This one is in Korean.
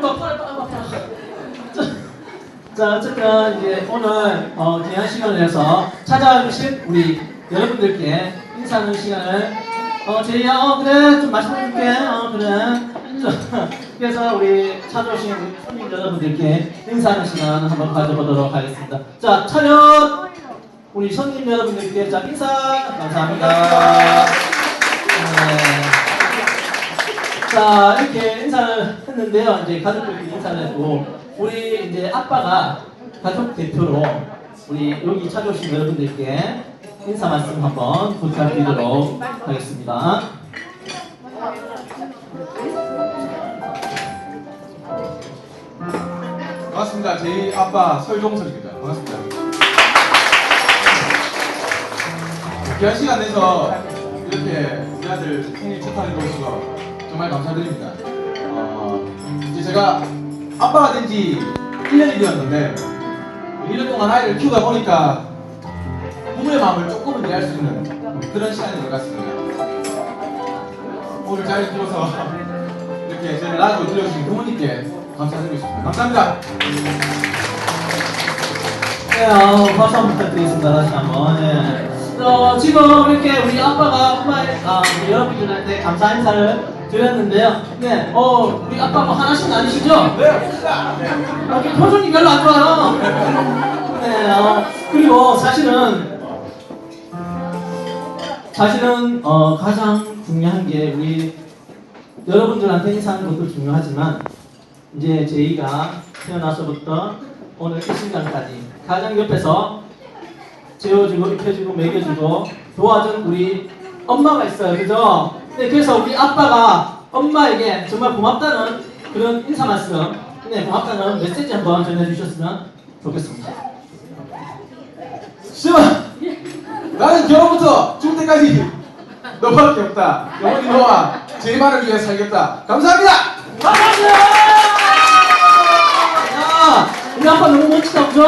자, 자, 어쨌든 이제 오늘 어, 귀한 시간을 내서 찾아와 주신 우리 여러분들께 인사하는 시간을 어, 제이야, 어, 그래, 좀 맛있는 거 줄게, 어, 그래. 자, 그래서 우리 찾아오신 우리 손님 여러분들께 인사하는 시간 한번 가져보도록 하겠습니다. 자, 차렷! 우리 손님 여러분들께 자, 인사! 감사합니다. 네. 자 이렇게 인사를 했는데요. 이제 가족들끼리 인사를 했고 우리 이제 아빠가 가족 대표로 우리 여기 찾아오신 여러분들께 인사 말씀 한번 부탁드리도록 하겠습니다. 반갑습니다. 제 아빠 설종설입니다. 반갑습니다. 귀한 시간 내서 이렇게 우리 아들 생일 축하해 주셔서 정말 감사드립니다. 어, 이제 제가 아빠가 된 지 1년이 되었는데 1년 동안 아이를 키우다 보니까 부모의 마음을 조금은 이해할 수 있는 그런 시간인 것 같습니다. 오늘 자리를 들어서 이렇게 저를 라디오 들려주신 부모님께 감사드리고 싶습니다. 감사합니다. 네, 어, 박수 한번 부탁드리겠습니다. 다시 한번. 예. 어, 지금 이렇게 우리 아빠가 엄마, 아, 우리 여러분들한테 감사 인사를 드렸는데요. 네, 어, 우리 아빠 뭐 하나씩은 아니시죠? 네, 없습니다. 이렇게 표정이 별로 안 좋아요. 네, 어, 그리고 사실은 사실은 어, 가장 중요한 게 우리 여러분들한테 인사하는 것도 중요하지만 이제 저희가 태어나서부터 오늘 이 순간까지 가장 옆에서 재워주고 입혀주고 먹여주고 도와준 우리 엄마가 있어요, 그죠? 네, 그래서 우리 아빠가 엄마에게 정말 고맙다는 그런 인사 말씀, 네, 고맙다는 메시지 한번 전해주셨으면 좋겠습니다. 시원! 나는 결혼부터 죽을 때까지 너밖에 없다. 영원히 너와 제이만을 위해 살겠다. 감사합니다! 감사합니다! 야, 우리 아빠 너무 멋지다, 그죠?